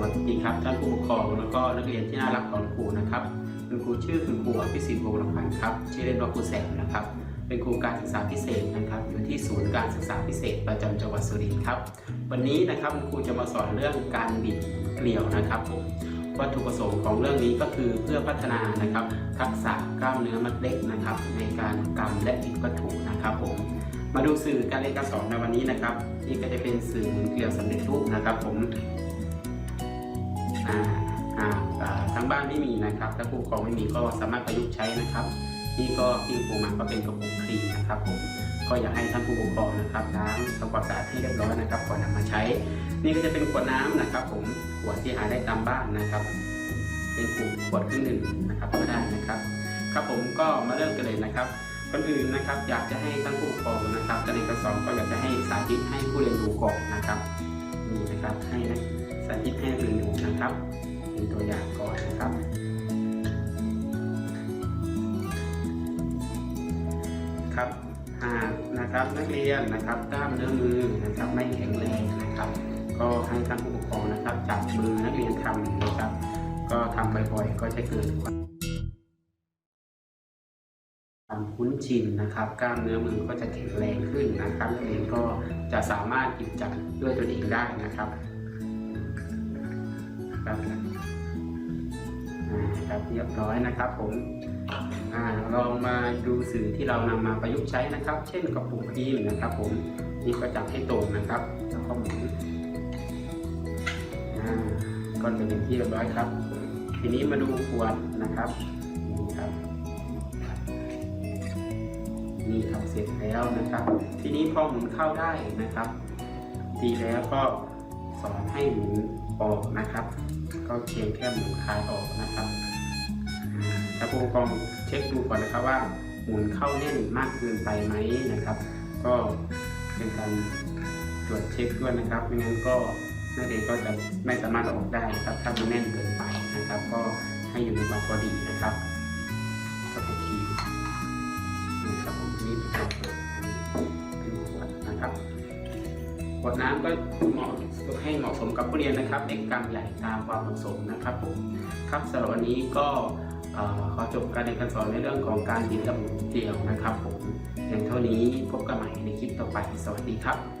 ครับท่านผู้ปกครองแล้วก็นักเรียนที่น่ารักของครูนะครับคุณครูชื่อคุณครูอภิสิทธิ์วงศ์ลำพันธ์ครับชื่อเล่นว่าครูแสงนะครับ เป็นครูการศึกษาพิเศษนะครับอยู่ที่ศูนย์การศึกษาพิเศษประจำจังหวัดสุรินทร์ครับ วันนี้นะครับคุณครูจะมาสอนเรื่องการบิดเกลียวนะครับผมวัตถุประสงค์ของเรื่องนี้ก็คือเพื่อพัฒนานะครับ ทักษะกล้ามเนื้อมัดเล็กนะครับ ในการกำและบิดวัตถุนะครับผมมาดูสื่อการเรียนการสอนในวันนี้นะครับ นี่ก็จะเป็นสื่อหมุนเกลียวสำเร็จรูปนะครับผม อ่าอ่าอ่าทั้งบ้านไม่มีนะครับถ้าผู้ปกครองไม่มีก็สามารถประยุกต์ใช้นะครับ นี่ก็ที่ปูมาก็เป็นกระปุกครีมนะครับผมก็อยากให้ท่านผู้ปกครองนะครับล้างทำความสะอาดให้เรียบร้อยนะครับก่อนนำมาใช้ นี่ก็จะเป็นขวดน้ำนะครับ ผมขวดที่หาได้ตามบ้านนะครับ เป็นขวดขวดครื่องดื่มนะครับก็ได้นะครับ ครับผมก็มาเริ่มกันเลยนะครับก่อนอื่นนะครับ อยากจะให้ท่านผู้ปกครองนะครับการเรียนการสอนก็อยากจะให้สาธิตให้ผู้เรียนดูก่อนนะครับนี่นะครับให้นัก สาธิตให้นักเรียนดูนะครับ เป็นตัวอย่างก่อนนะครับครับหากนะครับนักเรียนนะครับกล้ามเนื้อมือนะครับไม่แข็งแรงนะครับ ก็ให้ท่านผู้ปกครองนะครับจับมือนักเรียนทำนะครับ ก็ทำบ่อยๆก็จะเกิดความคุ้นชินนะครับ กล้ามเนื้อมือก็จะแข็งแรงขึ้นนะครับนักเรียนก็จะสามารถหยิบจับด้วยตนเองได้นะครับ ครับครับเรียบร้อยนะครับผมอลองมาดูสื่อที่เรานำมาประยุกต์ใช้นะครับ เช่นกระปุกครีมนะครับ ผมนี่ก็จับให้ตรงนะครับแล้วก็หมุนก็จะเป็นที่เรียบร้อยครับ ทีนี้มาดูขวดนะครับนี่ครับนี่ครับเสร็จแล้วนะครับ ทีนี้พอหมุนเข้าได้นะครับ ดีแล้วก็สอนให้หมุน ออกนะครับ ก็เพียงแค่หมุนคลายออกนะครับถ้าผู้ปกครองเช็คดูก่อนนะครับว่าหมุนเข้าแน่นมากเกินไปไหมนะครับ ก็เป็นการตรวจเช็คด้วยนะครับไม่งั้นก็นักเรียนก็จะไม่สามารถออกได้นะครับถ้ามันแน่นเกินไปนะครับ ก็ให้อยู่ในความพอดีนะครับก็โอเคนี่ครับผมนี่เป็นขวดเป็นขวนะครับ ขวดน้ำก็เหมาะให้เหมาะสมกับผู้เรียนนะครับเด็กกำใหญ่ตามความเหมาะสมนะครับผมครับสำหรับวันนี้ก็ขอจบการเรียนการสอนในเรื่องของการบินระบบเดียวนะครับผมอย่างเท่านี้พบกันใหม่ในคลิปต่อไปสวัสดีครับ